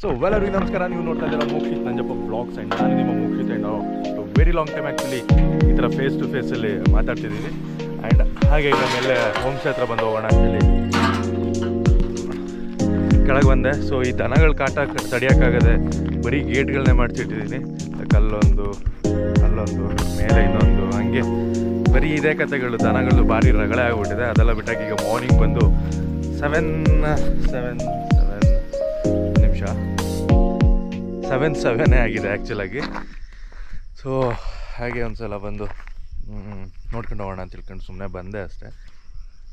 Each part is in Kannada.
ಸೊ ವೆಲ್ಲರಿಗೂ ನಮಸ್ಕಾರ. ನೀವು ನೋಡ್ತಾ ಇದ್ದೀರಾ ಮೋಕ್ಷಿತ್ ನಂಜಪ್ಪ ಬ್ಲಾಗ್ಸ್ ಆ್ಯಂಡ್ ನಾನು ನಿಮ್ಮ Mokshith and very long time actually ಈ ಥರ ಫೇಸ್ ಟು ಫೇಸಲ್ಲಿ ಮಾತಾಡ್ತಿದ್ದೀನಿ ಆ್ಯಂಡ್ ಹಾಗೆ ಈಗ ಮೇಲೆ ಹೋಮ್ ಹತ್ರ ಬಂದು ಹೋಗೋಣ ಆ್ಯಕ್ಚುಲಿ ಕೆಳಗೆ ಬಂದೆ. ಸೊ ಈ ದನಗಳ ಕಾಟ ತಡಿಯೋಕ್ಕಾಗದೆ ಬರೀ ಗೇಟ್ಗಳನ್ನೇ ಮಾಡಿಸಿಟ್ಟಿದ್ದೀನಿ. ಕಲ್ಲೊಂದು ಅಲ್ಲೊಂದು ಅಲ್ಲೊಂದು ಮೇಲೆ ಇನ್ನೊಂದು, ಹಂಗೆ ಬರೀ ಇದೇ ಕತೆಗಳು. ದನಗಳು ಭಾರಿ ರಗಳೆ ಆಗಿಬಿಟ್ಟಿದೆ. ಅದೆಲ್ಲ ಬಿಟ್ಟಾಗ ಈಗ ಮಾರ್ನಿಂಗ್ ಬಂದು ಸೆವೆನ್ ಸೆವೆನ್ ಸೆವೆನ್ ಸೆವೆನೇ ಆಗಿದೆ ಆ್ಯಕ್ಚುಲಾಗಿ ಸೊ ಹಾಗೆ ಒಂದು ಸಲ ಬಂದು ನೋಡ್ಕೊಂಡು ಹೋಗೋಣ ಅಂತ ತಿಳ್ಕೊಂಡು ಸುಮ್ಮನೆ ಬಂದೆ ಅಷ್ಟೇ.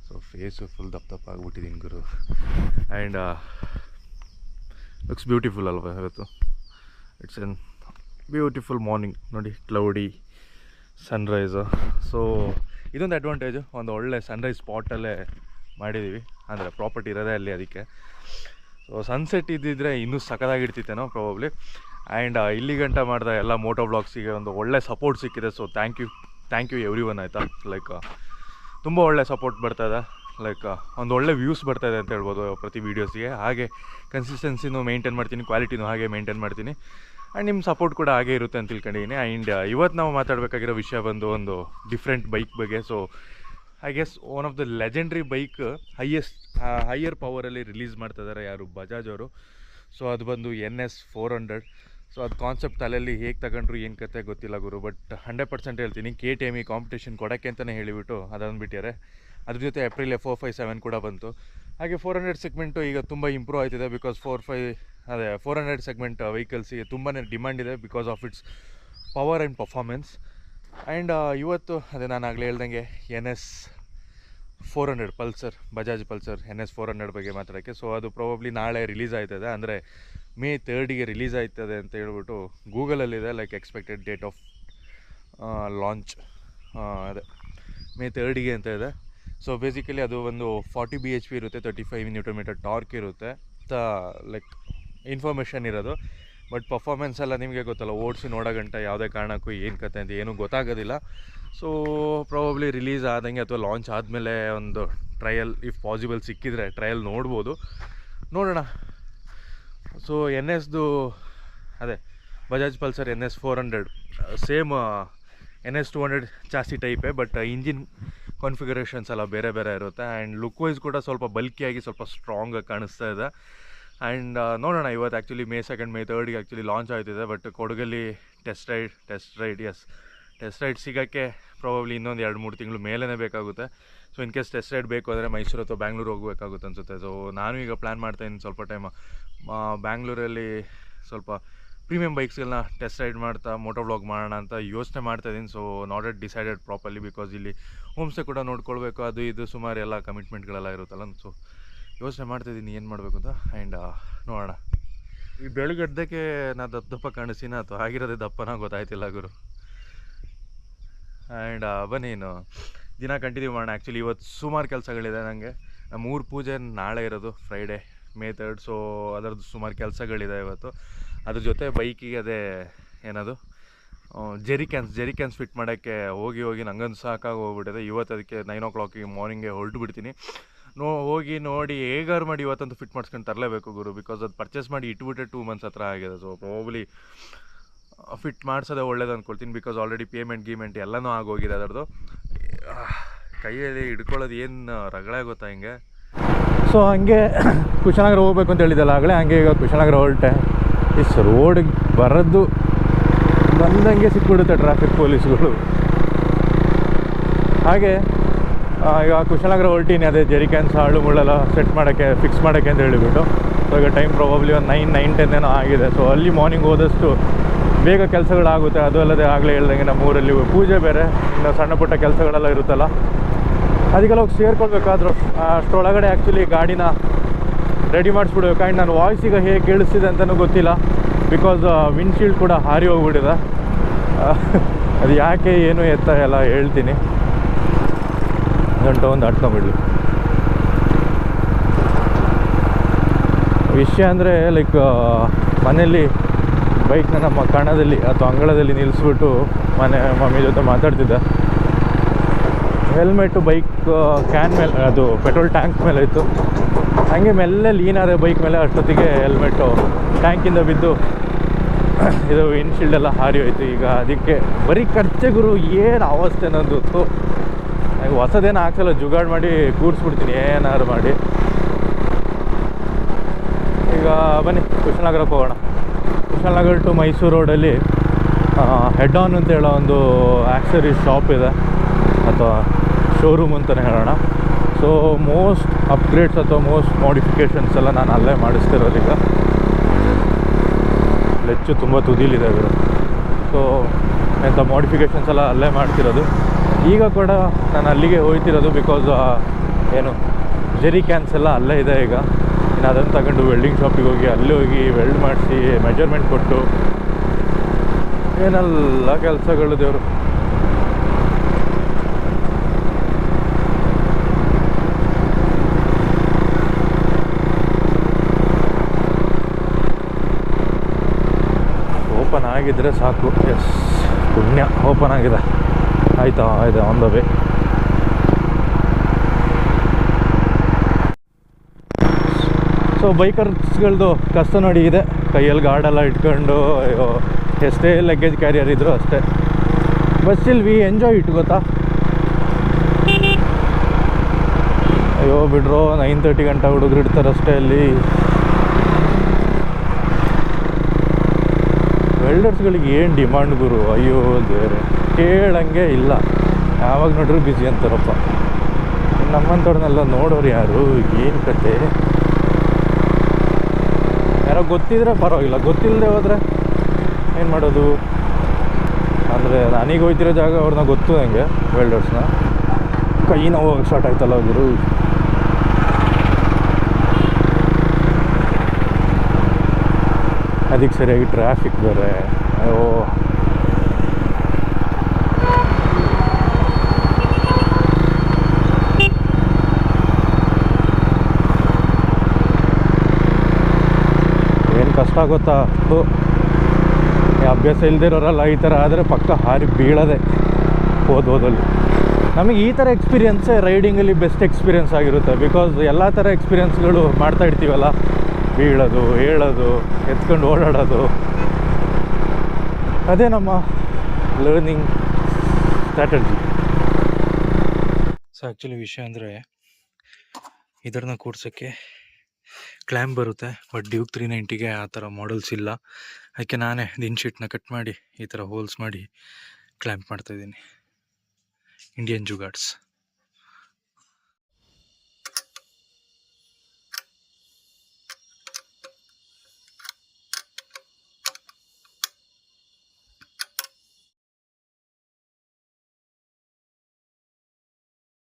ಸೊ ಫೇಸು ಫುಲ್ ದಪ್ಪ ದಪ್ಪ ಆಗಿಬಿಟ್ಟಿದ್ದೀನಿ ಗುರು. ಆ್ಯಂಡ್ ಲುಕ್ಸ್ ಬ್ಯೂಟಿಫುಲ್ ಅಲ್ವಾ ಇವತ್ತು. ಇಟ್ಸ್ ಎನ್ ಬ್ಯೂಟಿಫುಲ್ ಮಾರ್ನಿಂಗ್ ನೋಡಿ ಕ್ಲೌಡಿ ಸನ್ರೈಸು ಸೊ ಇದೊಂದು ಅಡ್ವಾಂಟೇಜು ಒಂದು ಒಳ್ಳೆ ಸನ್ರೈಸ್ ಸ್ಪಾಟಲ್ಲೇ ಮಾಡಿದ್ದೀವಿ ಅಂದರೆ ಪ್ರಾಪರ್ಟಿ ಇರೋದೇ ಅಲ್ಲಿ ಅದಕ್ಕೆ. ಸೊ ಸನ್ಸೆಟ್ ಇದ್ದಿದ್ರೆ ಇನ್ನೂ ಸಕದಾಗಿಡ್ತಿತ್ತೇನೋ ಪ್ರಾಬಬ್ಲಿ ಆ್ಯಂಡ್ ಇಲ್ಲಿ ಗಂಟ ಮಾಡಿದ ಎಲ್ಲ ಮೋಟೋ ಬ್ಲಾಗ್ಸಿಗೆ ಒಂದು ಒಳ್ಳೆ ಸಪೋರ್ಟ್ ಸಿಕ್ಕಿದೆ. So thank you thank you everyone ಆಯಿತಾ ಲೈಕ್ ತುಂಬ ಒಳ್ಳೆ ಸಪೋರ್ಟ್ ಬರ್ತಾಯಿದೆ ಲೈಕ್ ಒಂದು ಒಳ್ಳೆ ವ್ಯೂಸ್ ಬರ್ತಾಯಿದೆ ಅಂತ ಹೇಳ್ಬೋದು ಪ್ರತಿ ವೀಡಿಯೋಸ್ಗೆ ಹಾಗೆ ಕನ್ಸಿಸ್ಟೆನ್ಸಿನೂ ಮೇಂಟೈನ್ ಮಾಡ್ತೀನಿ ಕ್ವಾಲಿಟಿನೂ ಹಾಗೆ ಮೇಂಟೈನ್ ಮಾಡ್ತೀನಿ. ಆ್ಯಂಡ್ ನಿಮ್ಮ ಸಪೋರ್ಟ್ ಕೂಡ ಹಾಗೆ ಇರುತ್ತೆ ಅಂತ ತಿಳ್ಕೊಂಡಿದ್ದೀನಿ ಆ್ಯಂಡ್ ಇವತ್ತು ನಾವು ಮಾತಾಡಬೇಕಾಗಿರೋ ವಿಷಯ ಬಂದು ಒಂದು ಡಿಫ್ರೆಂಟ್ ಬೈಕ್ ಬಗ್ಗೆ. So I guess one of the legendary bike highest higher ಪವರಲ್ಲಿ release ಮಾಡ್ತಾ ಇದ್ದಾರೆ ಯಾರು? ಬಜಾಜ್ ಅವರು. ಸೊ ಅದು ಬಂದು N S four hundred so ಅದು ಕಾನ್ಸೆಪ್ಟ್ ತಲೆಯಲ್ಲಿ ಹೇಗೆ ತಗೊಂಡ್ರು, ಏನು ಕತೆ ಗೊತ್ತಿಲ್ಲ ಗುರು ಬಟ್ ಹಂಡ್ರೆಡ್ ಪರ್ಸೆಂಟ್ ಹೇಳ್ತೀನಿ. ಕೆ ಟಿ ಎಂ ಇ ಕಾಂಪಿಟೇಷನ್ ಕೊಡೋಕ್ಕೆ ಅಂತಲೇ ಹೇಳಿಬಿಟ್ಟು ಅದನ್ನು ಬಿಟ್ಟಿದ್ದಾರೆ ಅದ್ರ ಜೊತೆ ಏಪ್ರಿಲ್ ಫೋರ್ ಫೈವ್ ಸೆವೆನ್ ಕೂಡ ಬಂತು. ಹಾಗೆ ಫೋರ್ ಹಂಡ್ರೆಡ್ ಸೆಗ್ಮೆಂಟು ಈಗ ತುಂಬ ಇಂಪ್ರೂವ್ ಆಯ್ತಿದೆ ಬಿಕಾಸ್ ಫೋರ್ ಫೈ ಅದೇ ಫೋರ್ ಹಂಡ್ರೆಡ್ ಸೆಗ್ಮೆಂಟ್ ವೆಹಿಕಲ್ಸಿಗೆ ತುಂಬಾ ಡಿಮ್ಯಾಂಡ್ ಇದೆ because of it's power and performance and ಇವತ್ತು, ಅದೇ ನಾನು ಆಗಲೇ ಹೇಳ್ದಂಗೆ N S four hundred Pulsar Bajaj Pulsar N S four hundred ಬಗ್ಗೆ ಮಾತಾಡೋಕ್ಕೆ. ಸೊ ಅದು ಪ್ರಾಬಬ್ಲಿ ನಾಳೆ ರಿಲೀಸ್ ಆಯ್ತದೆ. ಅಂದರೆ ಮೇ ತರ್ಡಿಗೆ ರಿಲೀಸ್ ಆಯ್ತದೆ ಅಂತ ಹೇಳ್ಬಿಟ್ಟು ಗೂಗಲಲ್ಲಿದೆ like expected date of launch ಅದೇ. ಮೇ ತರ್ಡಿಗೆ ಅಂತ ಇದೆ. ಸೊ ಬೇಸಿಕಲಿ ಅದು ಒಂದು ಫಾರ್ಟಿ ಬಿ ಎಚ್ ಪಿ ಇರುತ್ತೆ thirty five newton metre torque ಇರುತ್ತೆ. ತ ಲೈಕ್ ಇನ್ಫಾರ್ಮೇಷನ್ ಇರೋದು. ಬಟ್ ಪರ್ಫಾರ್ಮೆನ್ಸ್ ಎಲ್ಲ ನಿಮಗೆ ಗೊತ್ತಲ್ಲ, ಓಡಿಸಿ ನೋಡೋ ಗಂಟ ಯಾವುದೇ ಕಾರಣಕ್ಕೂ ಏನು ಕತೆ ಅಂತ ಏನೂ ಗೊತ್ತಾಗೋದಿಲ್ಲ. ಸೊ ಪ್ರಾಬಬ್ಲಿ ರಿಲೀಸ್ ಆದಂಗೆ ಅಥವಾ ಲಾಂಚ್ ಆದಮೇಲೆ ಒಂದು ಟ್ರಯಲ್ ಇಫ್ ಪಾಸಿಬಲ್ ಸಿಕ್ಕಿದರೆ ಟ್ರಯಲ್ ನೋಡ್ಬೋದು. ನೋಡೋಣ. ಸೊ ಎನ್ ಎಸ್ದು ಅದೇ Bajaj Pulsar N S four hundred same N S two hundred ಜಾಸ್ತಿ ಟೈಪೇ ಬಟ್ ಇಂಜಿನ್ ಕಾನ್ಫಿಗರೇಷನ್ಸ್ ಎಲ್ಲ ಬೇರೆ ಬೇರೆ ಇರುತ್ತೆ. ಆ್ಯಂಡ್ ಲುಕ್ ವೈಸ್ ಕೂಡ ಸ್ವಲ್ಪ ಬಲ್ಕಿಯಾಗಿ ಸ್ವಲ್ಪ ಸ್ಟ್ರಾಂಗಾಗಿ ಕಾಣಿಸ್ತಾ ಇದೆ. ಆ್ಯಂಡ್ ನೋಡೋಣ ಇವತ್ತು ಆ್ಯಕ್ಚುಲಿ ಮೇ ಸೆಕೆಂಡ್ ಮೇ ತರ್ಡ್ಗೆ ಆ್ಯಕ್ಚುಲಿ ಲಾಂಚ್ ಆಯ್ತಿದೆ but ಕೊಡಗಲ್ಲಿ test ride test ride yes test ride ಸಿಗೋಕ್ಕೆ ಪ್ರಾಬಬ್ಲಿ ಇನ್ನೊಂದು ಎರಡು, ಮೂರು ತಿಂಗಳು ಮೇಲೇ ಬೇಕಾಗುತ್ತೆ. So in case test ride ಬೇಕು ಅಂದರೆ ಮೈಸೂರು ಅಥವಾ ಬ್ಯಾಂಗ್ಳೂರು ಹೋಗಬೇಕಾಗುತ್ತೆ ಅನಿಸುತ್ತೆ. ಸೊ ನಾನು ಈಗ ಪ್ಲ್ಯಾನ್ ಮಾಡ್ತಾಯಿದ್ದೀನಿ ಸ್ವಲ್ಪ ಟೈಮ್ ಬ್ಯಾಂಗ್ಳೂರಲ್ಲಿ ಸ್ವಲ್ಪ ಪ್ರೀಮಿಯಂ ಬೈಕ್ಸ್ಗಳನ್ನ ಟೆಸ್ಟ್ ರೈಡ್ ಮಾಡ್ತಾ ಮೋಟೋ ಬ್ಲಾಗ್ ಮಾಡೋಣ ಅಂತ ಯೋಚನೆ ಮಾಡ್ತಾಯಿದ್ದೀನಿ so not yet decided properly because ಇಲ್ಲಿ ಹೋಮ್ ಸ್ಟೇ ಕೂಡ ನೋಡ್ಕೊಳ್ಬೇಕು, ಅದು ಇದು ಸುಮಾರು ಎಲ್ಲ ಕಮಿಟ್ಮೆಂಟ್ಗಳೆಲ್ಲ ಇರುತ್ತಲ್ಲ. ಸೊ ಯೋಚನೆ ಮಾಡ್ತಿದ್ದೀನಿ ಏನು ಮಾಡಬೇಕು ಅಂತ. ಆ್ಯಂಡ್ ನೋಡೋಣ. ಈ ಬೆಳಗಡ್ದಕ್ಕೆ ನಾ ದಪ್ಪ ದಪ್ಪ ಕಾಣಿಸ್ತೀನ, ಅಥವಾ ಆಗಿರೋದೇ ದಪ್ಪನ ಗೊತ್ತಾಯ್ತಿಲ್ಲ ಗುರು. ಆ್ಯಂಡ್ ಬನ್ನಿ ಇನ್ನು. ದಿನ ಕಂಟಿನ್ಯೂ ಮಾಡೋಣ. ಆ್ಯಕ್ಚುಲಿ ಇವತ್ತು ಸುಮಾರು ಕೆಲಸಗಳಿದೆ ನನಗೆ ಮೂರು ಪೂಜೆ ನಾಳೆ ಇರೋದು ಫ್ರೈಡೇ ಮೇ ತರ್ಡ್ ಸೊ ಅದರದ್ದು ಸುಮಾರು ಕೆಲಸಗಳಿದೆ ಇವತ್ತು. ಅದ್ರ ಜೊತೆ ಬೈಕಿಗೆ ಅದೇ ಏನದು jerry cans jerry cans fit ಮಾಡೋಕ್ಕೆ ಹೋಗಿ ಹೋಗಿ ನಂಗೊಂದು ಸಾಕಾಗಿ ಹೋಗ್ಬಿಟ್ಟಿದೆ. ಇವತ್ತು ಅದಕ್ಕೆ ನೈನ್ ಓ ಕ್ಲಾಕಿಗೆ ಮಾರ್ನಿಂಗೇ ಹೊರಟು ಬಿಡ್ತೀನಿ. ನೋ, ಹೋಗಿ ನೋಡಿ ಹೇಗಾರು ಮಾಡಿ ಇವತ್ತಂತೂ ಫಿಟ್ ಮಾಡ್ಸ್ಕೊಂಡು ತರಲೇಬೇಕು ಗುರು ಬಿಕಾಸ್ ಅದು ಪರ್ಚೇಸ್ ಮಾಡಿ ಇಟ್ಬಿಟ್ಟೆ ಟೂ ಮಂತ್ಸ್ ಹತ್ರ ಆಗಿದೆ. ಸೊ ಪ್ರಾಬಬ್ಲಿ ಫಿಟ್ ಮಾಡಿಸೋದೇ ಒಳ್ಳೇದು ಅಂದ್ಕೊಳ್ತೀನಿ ಬಿಕಾಸ್ ಆಲ್ರೆಡಿ ಪೇಮೆಂಟ್ ಗೀಮೆಂಟ್ ಎಲ್ಲನೂ ಆಗೋಗಿದೆ ಅದರದ್ದು. ಕೈಯಲ್ಲಿ ಹಿಡ್ಕೊಳ್ಳೋದು ಏನು ರಗಳೆ ಗೊತ್ತಾ ಹಿಂಗೆ? ಸೊ ಹಂಗೆ ಕುಶನಗರ ಹೋಗ್ಬೇಕು ಅಂತ ಹೇಳಿದ್ದಲ್ಲ, ಆಗಲೇ ಹಂಗೆ ಈಗ ಕುಶನಗರ ಹೊರಟೆ. ಇಸ್ ರೋಡಿಗೆ ಬರೋದು ಬಂದಂಗೆ ಸಿಕ್ಬಿಡುತ್ತೆ ಟ್ರಾಫಿಕ್ ಪೊಲೀಸ್ಗಳು ಹಾಗೆ ಈಗ ಕುಶಲನಗರ ಹೊರಟೀನಿ ಅದೇ ಜೆರಿಕ್ಯಾನ್ಸ್ ಹಾಳು ಮುಳ್ಳೆಲ್ಲ ಸೆಟ್ ಮಾಡೋಕ್ಕೆ ಫಿಕ್ಸ್ ಮಾಡೋಕ್ಕೆ ಅಂತ ಹೇಳಿಬಿಟ್ಟು. ಸೊ ಈಗ ಟೈಮ್ ಪ್ರಾಬಬ್ಲಿ ಒಂದು ನೈನ್ ನೈನ್ ಟೆನ್ ಏನೋ ಆಗಿದೆ. ಸೊ ಅಲ್ಲಿ ಮಾರ್ನಿಂಗ್ ಹೋದಷ್ಟು ಬೇಗ ಕೆಲಸಗಳಾಗುತ್ತೆ. ಅದು ಅಲ್ಲದೆ ಆಗಲೇ ಹೇಳ್ದಂಗೆ ನಮ್ಮ ಊರಲ್ಲಿ ಪೂಜೆ ಬೇರೆ. ಇನ್ನು ಸಣ್ಣ ಪುಟ್ಟ ಕೆಲಸಗಳೆಲ್ಲ ಇರುತ್ತಲ್ಲ. ಅದಕ್ಕೆಲ್ಲ ಹೋಗಿ ಸೇರ್ಕೊಳ್ಬೇಕಾದ್ರು. ಅಷ್ಟರೊಳಗಡೆ ಆ್ಯಕ್ಚುಲಿ ಗಾಡಿನ ರೆಡಿ ಮಾಡಿಸ್ಬಿಡ್ಬೇಕು ಆ್ಯಂಡ್ ನಾನು ವಾಯ್ಸ್ ಈಗ ಹೇಗೆ ಕೇಳಿಸ್ತಿದೆ ಅಂತಲೂ ಗೊತ್ತಿಲ್ಲ. ಬಿಕಾಸ್ ವಿಂಡ್ಶೀಲ್ಡ್ ಕೂಡ ಹಾರಿ ಹೋಗ್ಬಿಟ್ಟಿದೆ. ಅದು ಯಾಕೆ, ಏನು ಎತ್ತ ಎಲ್ಲ ಹೇಳ್ತೀನಿ. ಗಂಟೆ ಒಂದು ಆಡ್ಕೊಂಬಿಡ್ಲಿ. ವಿಷಯ ಅಂದರೆ ಲೈಕ್ ಮನೆಯಲ್ಲಿ ಬೈಕ್ನ ನಮ್ಮ ಕಣದಲ್ಲಿ ಅಥವಾ ಅಂಗಳದಲ್ಲಿ ನಿಲ್ಲಿಸ್ಬಿಟ್ಟು ಮನೆ, ಮಮ್ಮಿ ಜೊತೆ ಮಾತಾಡ್ತಿದ್ದೆ. ಹೆಲ್ಮೆಟ್ಟು ಬೈಕ್ ಕ್ಯಾನ್ ಮೇಲೆ, ಅದು ಪೆಟ್ರೋಲ್ ಟ್ಯಾಂಕ್ ಮೇಲೆ ಇತ್ತು. ಹಾಗೆ ಮೆಲ್ಲೆ ಲೀನಾರೆ ಬೈಕ್ ಮೇಲೆ ಅಷ್ಟೊತ್ತಿಗೆ ಹೆಲ್ಮೆಟ್ಟು ಟ್ಯಾಂಕ್ ಟ್ಯಾಂಕಿಂದ ಬಿದ್ದು ಇದು ವಿಂಡ್ಶೀಲ್ಡೆಲ್ಲ ಹಾರಿ ಹೋಯ್ತು. ಈಗ ಅದಕ್ಕೆ ಬರೀ ಖರ್ಚೆಗುರು ಏನು ಅವಸ್ಥೆ ನಂದು ಥು. ಈಗ ಹೊಸದೇನು ಹಾಕ್ಸಲ್ಲ ಜುಗಾಡ್ ಮಾಡಿ ಕೂರಿಸ್ಬಿಡ್ತೀನಿ ಏನಾದ್ರು ಮಾಡಿ. ಈಗ ಬನ್ನಿ ಕುಶಾಲನಗರಕ್ಕೆ ಹೋಗೋಣ. ಕುಶಾಲನಗರ್ ಟು ಮೈಸೂರು ರೋಡಲ್ಲಿ ಹೆಡ್ ಆನ್ ಅಂತ ಹೇಳೋ ಒಂದು ಆ್ಯಕ್ಸರಿ ಶಾಪ್ ಇದೆ, ಅಥವಾ ಶೋರೂಮ್ ಅಂತಲೇ ಹೇಳೋಣ. ಸೊ ಮೋಸ್ಟ್ ಅಪ್ಗ್ರೇಡ್ಸ್ ಅಥವಾ ಮೋಸ್ಟ್ ಮಾಡಿಫಿಕೇಷನ್ಸ್ ಎಲ್ಲ ನಾನು ಅಲ್ಲೇ ಮಾಡಿಸ್ತಿರೋದು ಈಗ. ಲೆಚ್ಚು ತುಂಬ ತುದಿಲಿದೆ ಅದು. ಸೊ ಎಂಥ ಮಾಡಿಫಿಕೇಷನ್ಸ್ ಎಲ್ಲ ಅಲ್ಲೇ ಮಾಡ್ತಿರೋದು. ಈಗ ಕೂಡ ನಾನು ಅಲ್ಲಿಗೆ ಹೋಗ್ತಿರೋದು ಬಿಕಾಸ್ ಏನು ಜೆರಿ ಕ್ಯಾನ್ಸ್ ಎಲ್ಲ ಅಲ್ಲೇ ಇದೆ ಈಗ. ಇನ್ನು ಅದನ್ನು ತಗೊಂಡು ವೆಲ್ಡಿಂಗ್ ಶಾಪಿಗೆ ಹೋಗಿ ಅಲ್ಲಿ ಹೋಗಿ ವೆಲ್ಡ್ ಮಾಡಿಸಿ ಮೆಜರ್ಮೆಂಟ್ ಕೊಟ್ಟು, ಏನೆಲ್ಲ ಕೆಲಸಗಳು ದೇವರು. ಓಪನ್ ಆಗಿದ್ರೆ ಸಾಕು. ಎಸ್ ಪುಣ್ಯ ಓಪನ್ ಆಗಿದೆ. ಆಯ್ತಾ, ಆಯ್ತು ಆನ್ ದ ವೇ ಸೊ ಬೈಕರ್ಸ್ಗಳದ್ದು ಕಷ್ಟ ನೋಡಿ ಇದೆ. ಕೈಯಲ್ಲಿ ಗಾರ್ಡೆಲ್ಲ ಇಟ್ಕೊಂಡು, ಅಯ್ಯೋ, ಎಷ್ಟೇ ಲಗೇಜ್ ಕ್ಯಾರಿಯರ್ ಇದ್ರು ಅಷ್ಟೇ. ಬಸ್ಸಿಲ್ ವಿ ಎಂಜಾಯ್ ಇಟ್, ಗೊತ್ತಾ? ಅಯ್ಯೋ, ಬಿಡ್ರೋ ನೈನ್ ತರ್ಟಿ ಗಂಟೆ ಹುಡುಗರು ಇಡ್ತಾರೆ ಅಷ್ಟೇ ಅಲ್ಲಿ. ವೆಲ್ಡರ್ಸ್ಗಳಿಗೆ ಏನು ಡಿಮಾಂಡ್ ಗುರು? ಅಯ್ಯೋ ಬೇರೆ ಕೇಳಂಗೆ ಇಲ್ಲ. ಯಾವಾಗ ನೋಡ್ರು ಬ್ಯುಸಿ ಅಂತಾರಪ್ಪ. ನಮ್ಮಂಥವ್ರನ್ನೆಲ್ಲ ನೋಡೋರು ಯಾರು? ಏನು ಕತೆ? ಯಾರೋ ಗೊತ್ತಿದ್ರೆ ಪರವಾಗಿಲ್ಲ. ಗೊತ್ತಿಲ್ಲದೆ ಹೋದರೆ ಏನು ಮಾಡೋದು? ಅಂದರೆ ನನಗೆ ಹೋಗ್ತಿರೋ ಜಾಗ ಅವ್ರನ್ನ ಗೊತ್ತು ನನಗೆ ವೆಲ್ಡರ್ಸ್ನ ಕೈ ನೋವು ಸ್ಟಾರ್ಟ್ ಆಯ್ತಲ್ಲ ಗುರು. ಅದಕ್ಕೆ ಸರಿಯಾಗಿ ಟ್ರಾಫಿಕ್ ಬೇರೆ. ಅಯ್ಯೋ ಏನು ಕಷ್ಟ ಗೊತ್ತಾ ಥು. ಈ ಅಭ್ಯಾಸ ಇಲ್ದಿರೋರಲ್ಲ ಈ ಥರ ಆದರೆ ಪಕ್ಕ ಹಾರಿ ಬೀಳದೆ ಹೋದ್ ಹೋದಲ್ಲಿ ನಮಗೆ ಈ ಥರ ಎಕ್ಸ್ಪೀರಿಯೆನ್ಸೇ ರೈಡಿಂಗಲ್ಲಿ ಬೆಸ್ಟ್ ಎಕ್ಸ್ಪೀರಿಯನ್ಸ್ ಆಗಿರುತ್ತೆ. ಬಿಕಾಸ್ ಎಲ್ಲ ಥರ ಎಕ್ಸ್ಪೀರಿಯನ್ಸ್ಗಳು ಮಾಡ್ತಾ ಇರ್ತೀವಲ್ಲ? ಬೀಳೋದು, ಹೇಳೋದು, ಎತ್ಕೊಂಡು ಓಡಾಡೋದು. ಅದೇ ನಮ್ಮ ಲರ್ನಿಂಗ್ ಸ್ಟ್ರಾಟಜಿ ಸೊ ಆ್ಯಕ್ಚುಲಿ ವಿಷಯ ಅಂದರೆ ಇದರನ್ನ ಕೂಡ್ಸೋಕ್ಕೆ ಕ್ಲ್ಯಾಂಪ್ ಬರುತ್ತೆ ಬಟ್ ಡ್ಯೂಕ್ ತ್ರೀ ನೈಂಟಿಗೆ ಆ ಥರ ಮಾಡಲ್ಸ್ ಇಲ್ಲ. ಅದಕ್ಕೆ ನಾನೇ ದಿನ್ ಶೀಟ್ನ ಕಟ್ ಮಾಡಿ ಈ ಥರ ಹೋಲ್ಸ್ ಮಾಡಿ ಕ್ಲ್ಯಾಂಪ್ ಮಾಡ್ತಾಯಿದ್ದೀನಿ ಇಂಡಿಯನ್ ಜುಗಾಡ್ಸ್